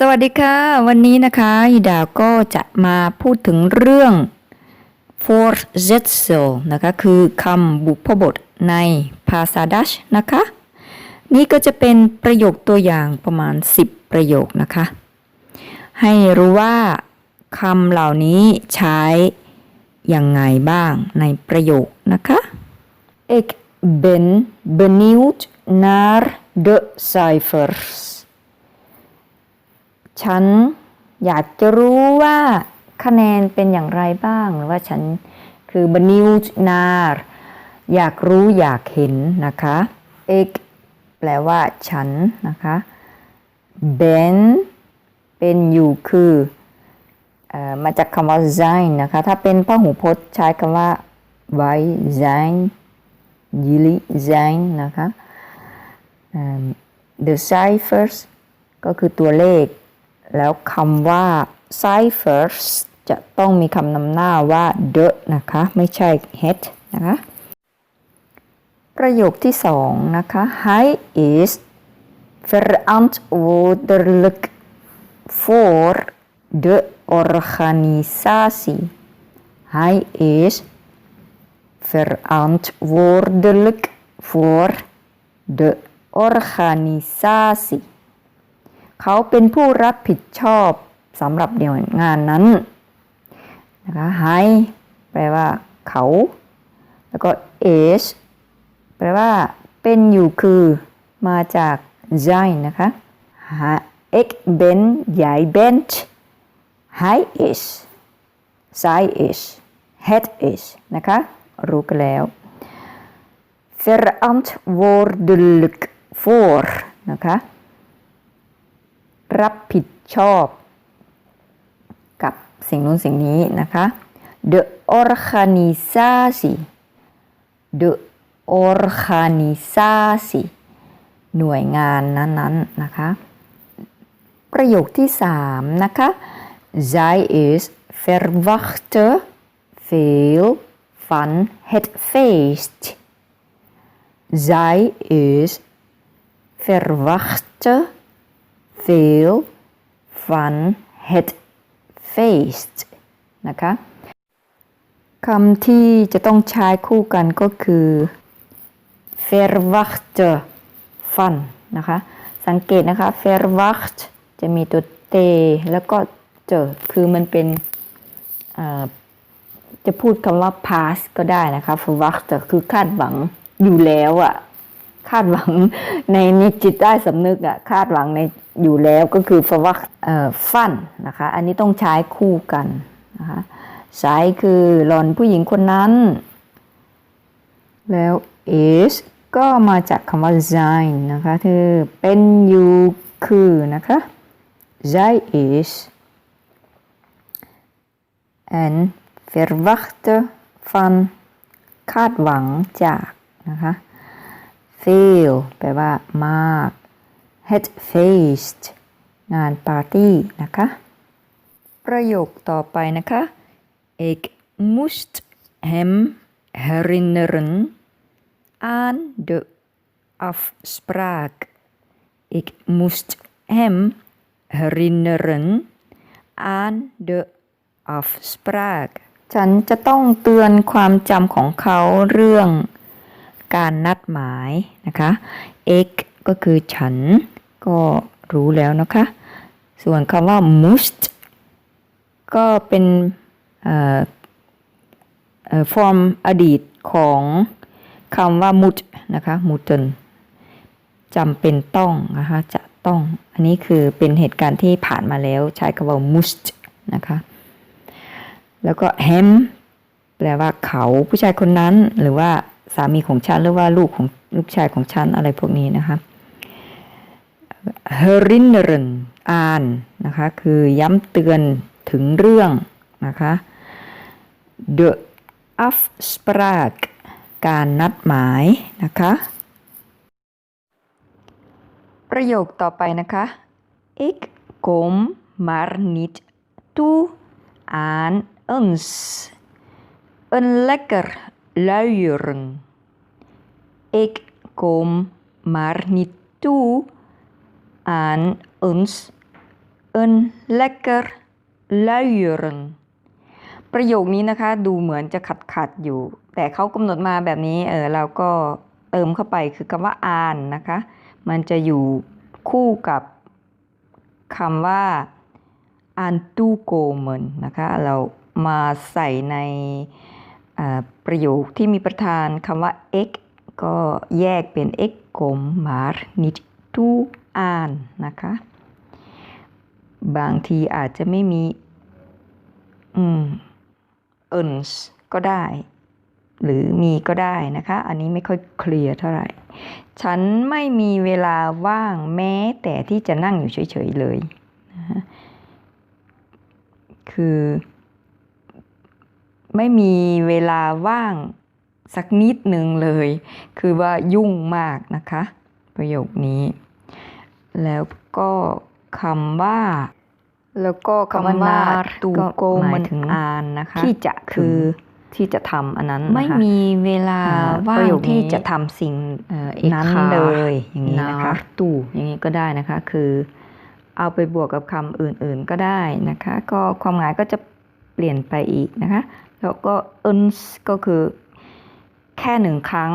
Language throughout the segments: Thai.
สวัสดีค่ะ วันนี้นะคะอีดาก็จะมาพูดถึงเรื่อง voorzetsel นะคะคือคำบุพบทในภาษาดัชนะคะ นี่ก็จะเป็นประโยคตัวอย่างประมาณ 10 ประโยคนะคะ ให้รู้ว่าคำเหล่านี้ใช้ยังไงบ้างในประโยคนะคะ Ik ben benieuwd naar de cijfers ฉันอยากจะรู้ว่าคะแนนเป็นอย่างไรบ้าง หรือว่าฉันคือ benieuwd naar อยากรู้อยากเห็นนะคะ ik แปลว่าฉันนะคะ ben เป็นอยู่คืออมาจากคำว่า zijn นะคะ ถ้าเป็นพหูพจน์ใช้คำว่า wij zijn jullie zijn นะคะ the ciphers ก็คือตัวเลข แล้วคำว่า ciphers จะต้องมีคำนำหน้าว่า the นะคะ ไม่ใช่ het นะคะ ประโยคที่สองนะคะ Hij is verantwoordelijk voor de organisatie. Hij is verantwoordelijk voor de organisatie. เขาเป็นผู้รับผิดชอบสำหรับเดี่ยวงานนั้นนะคะ Hij แปลว่าเขา แล้วก็ is แปลว่าเป็นอยู่คือมาจาก zijn นะคะ Ha- ik ben jij bent hij is zij is het is นะคะรู้กันแล้ว verantwoordelijk voor นะคะ รับผิดชอบ กับสิ่งนู้นสิ่งนี้นะคะ de organisatie de organisatie หน่วยงานนั้นๆนะคะ ประโยคที่สามนะคะ zij is verwachte veel van het feest zij is verwachte veel van het feest นะคะคำที่จะต้องใช้คู่กันก็คือ verwachte van นะคะ สังเกตนะคะ verwacht จะมีตัวเตแล้วก็เจอคือมันเป็นจะพูดคำว่า past ก็ได้นะคะ verwacht คือคาดหวังอยู่แล้วอะ คาดหวังในในจิตใต้สำนึกอะคาดหวังในอยู่แล้วก็คือ verwacht เอ่อ fun นะคะ อันนี้ต้องใช้คู่กันนะคะใช้คือหล่อนผู้หญิงคนนั้น แล้ว is ก็มาจากคำว่า zijn นะคะคือเป็นอยู่คือนะคะ zij is en verwachte van คาดหวังจากนะคะ veel แปลว่ามาก het feest งานปาร์ตี้นะคะ ประโยคต่อไปนะคะ ik moest hem herinneren aan de afspraak. Ik moest hem herinneren aan de afspraak. ฉันจะต้องเตือนความจำของเขาเรื่อง การนัดหมายนะคะ ik ก็คือฉันก็รู้แล้วนะคะ ส่วนคำว่า must ก็เป็นเอ่อเอ่อฟอร์มอดีตของคำว่ามุดนะคะมุตนจำเป็นต้องนะคะจะต้อง อันนี้คือเป็นเหตุการณ์ที่ผ่านมาแล้วใช้คำว่า must นะคะ แล้วก็ hem แปลว่าเขาผู้ชายคนนั้นหรือว่า สามีของฉันหรือว่าลูกของลูกชายของฉันอะไรพวกนี้นะคะ herinneren อ่านนะคะคือย้ำเตือนถึงเรื่องนะคะ de afspraak การนัดหมายนะคะ ประโยคต่อไปนะคะ ik kom maar niet toe aan eens een lekker luieren ik kom maar niet toe aan eens een lekker luieren ประโยคนี้นะคะดูเหมือนจะขัดขัดอยู่ แต่เขากำหนดมาแบบนี้เออเราก็เติมเข้าไปคือคำว่าอ่านนะคะ มันจะอยู่คู่กับคำว่าอันตูโกเมนนะคะ เรามาใส่ใน ประโยคที่มีประธานคำว่า x ก็แยกเป็น x กลม maar niet toe อ่านนะคะ บางทีอาจจะไม่มีอืม uns ก็ได้ หรือมีก็ได้นะคะ อันนี้ไม่ค่อยเคลียร์เท่าไหร่ ฉันไม่มีเวลาว่างแม้แต่ที่จะนั่งอยู่เฉยๆเลยนะะคือ ไม่มีเวลาว่างสักนิดหนึ่งเลย คือว่ายุ่งมากนะคะ ประโยคนี้ แล้วก็คำว่า แล้วก็คำว่านาตูโกมันถึงอ่านนะคะ ที่จะคือที่จะทำอันนั้นนะคะไม่มีเวลาอ่าว่าประงโยคที่นี้จะทำสิ่งเอ่ออีกนั้นค่ะเลยอย่างนี้นะคะนาตู่อย่างนี้ก็ได้นะคะ คือ เอาไปบวกกับคำอื่นๆก็ได้นะคะ ก็ความหมายก็จะเปลี่ยนไปอีกนะคะ แล้วก็ uns ก็คือแค่หนึ่งครั้ง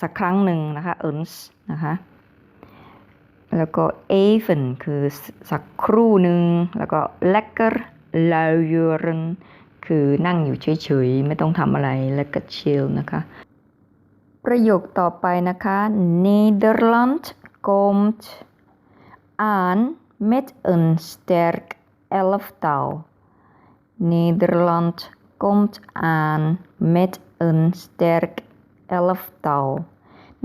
สักครั้งหนึ่งนะคะ uns นะคะแล้วก็ even คือสักครู่หนึ่งแล้วก็ lekker luieren คือนั่งอยู่เฉยๆ ไม่ต้องทำอะไรแล้วก็ chill นะคะ ประโยคต่อไปนะคะ Nederland komt aan met een sterk elftal Nederland komt aan met een sterk elftal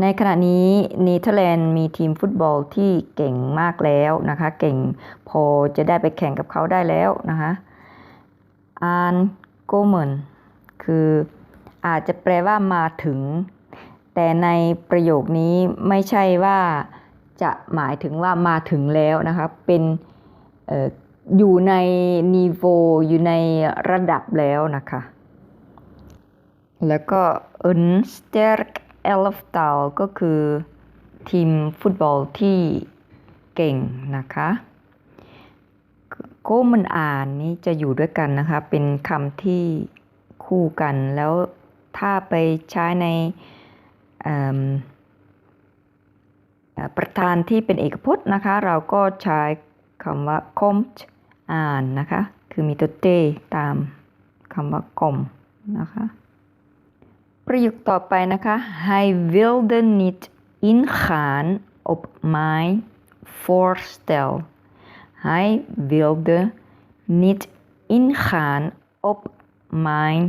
ในขณะนี้เนเธอร์แลนด์มีทีมฟุตบอลที่เก่งมากแล้วนะคะ เก่งพอจะได้ไปแข่งกับเขาได้แล้วนะคะอานโกเมนคืออาจจะแปลว่ามาถึง แต่ในประโยคนี้ไม่ใช่ว่าจะหมายถึงว่ามาถึงแล้วนะคะ เป็น อยู่ในนีโวอยู่ในระดับแล้วนะคะ แล้วก็ een sterk elftal ก็คือทีมฟุตบอลที่เก่งนะคะโกมันอ่านนี้จะอยู่ด้วยกันนะคะ เป็นคำที่คู่กัน แล้วถ้าไปใช้ในประธานที่เป็นเอกพจน์นะคะ เราก็ใช้คำว่า komt อ่านนะคะ คือมีตัวเตตามคำว่า kom นะคะ ประโยคต่อไปนะคะ Hij wilde niet ingaan op mijn voorstel Hij wilde niet ingaan op mijn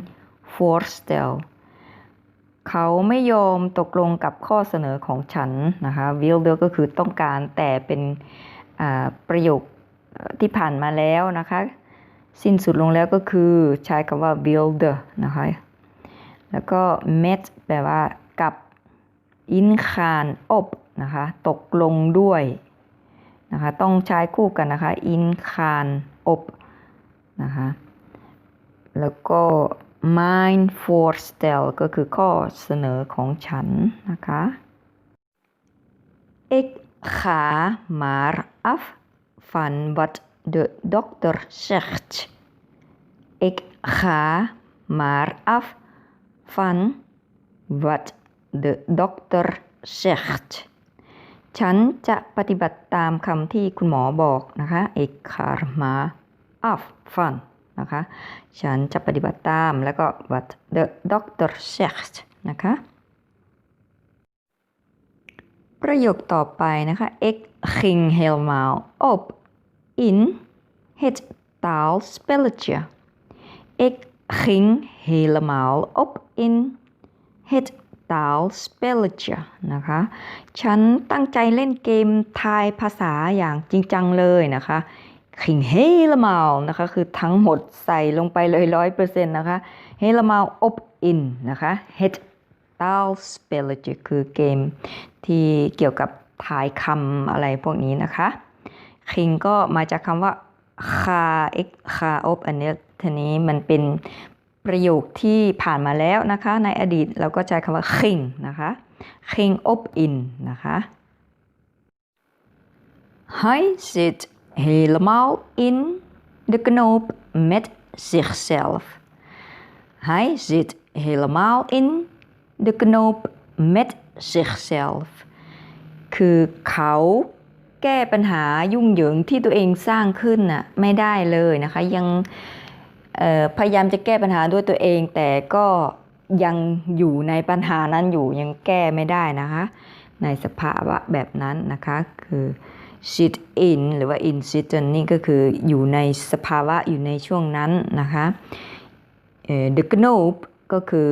voorstel เขาไม่ยอมตกลงกับข้อเสนอของฉันนะคะ wilde ก็คือต้องการแต่เป็นประโยค ที่ผ่านมาแล้วนะคะ สิ้นสุดลงแล้วก็คือใช้คำว่า wilde นะคะ แล้วก็ met แปลว่ากับ in คานอบนะคะ ตกลงด้วยนะคะ ต้องใช้คู่กันนะคะ in คานอบนะคะ แล้วก็ mein voorstel ก็คือข้อเสนอของฉันนะคะ Ik ga maar af van wat de dokter zegt. Ik ga maar af van wat de dokter zegt ฉันจะปฏิบัติตามคำที่คุณหมอบอกนะคะ Ik ga maar af van นะคะ ฉันจะปฏิบัติตามแล้วก็ what the doctor zegt นะคะ ประโยคต่อไปนะคะ Ik ging helemaal op in het taalspelletje. Ik ging helemaal op in het taalspelletje นะคะ ฉันตั้งใจเล่นเกมทายภาษาอย่างจริงจังเลยนะคะ ging helemaal นะคะ คือทั้งหมดใส่ลงไปเลยร้อยเปอร์เซ็นต์นะคะ helemaal op in นะคะ het taalspelletje คือเกมที่เกี่ยวกับ ทายคำอะไรพวกนี้นะคะ คิงก็มาจากคำว่าคาเอ็กคาอบอันนี้ทีนี้มันเป็นประโยคที่ผ่านมาแล้วนะคะ ในอดีตเราก็ใช้คำว่าคิงนะคะคิงอบอินนะคะ Hij zit helemaal in de knoop met zichzelf. Hij zit helemaal in de knoop met zichzelf. คือเขาแก้ปัญหายุ่งเหยิงที่ตัวเองสร้างขึ้นน่ะไม่ได้เลยนะคะ ยังพยายามจะแก้ปัญหาด้วยตัวเอง แต่ก็ยังอยู่ในปัญหานั้นอยู่ยังแก้ไม่ได้นะคะ ในสภาวะแบบนั้นนะคะคือ sit in หรือว่า in situation นี่ก็คืออยู่ในสภาวะอยู่ในช่วงนั้นนะคะเอ่อ the knoop ก็คือ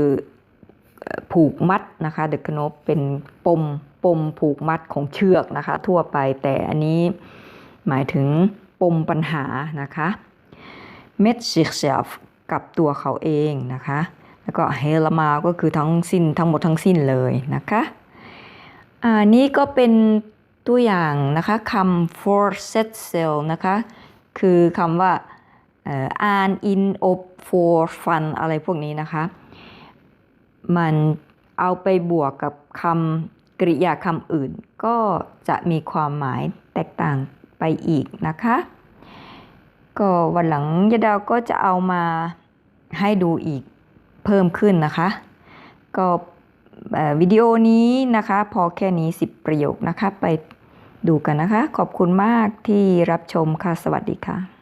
ผูกมัดนะคะ the knoop เป็นปม ปมผูกมัดของเชือกนะคะ ทั่วไปแต่อันนี้หมายถึงปมปัญหานะคะ met zichself กับตัวเขาเองนะคะ แล้วก็ helemaal ก็คือทั้งสิ้นทั้งหมดทั้งสิ้นเลยนะคะอ่านี่ก็เป็นตัวอย่างนะคะคำ for set cell นะคะ คือคำว่าอ่อ an in op for fun อะไรพวกนี้นะคะ มันเอาไปบวกกับคำ กริยาคำอื่นก็จะมีความหมายแตกต่างไปอีกนะคะ ก็วันหลังยะดาวก็จะเอามาให้ดูอีกเพิ่มขึ้นนะคะ ก็วิดีโอนี้นะคะ พอแค่นี้ 10 ประโยคนะคะ ไปดูกันนะคะ ขอบคุณมากที่รับชมค่ะ สวัสดีค่ะ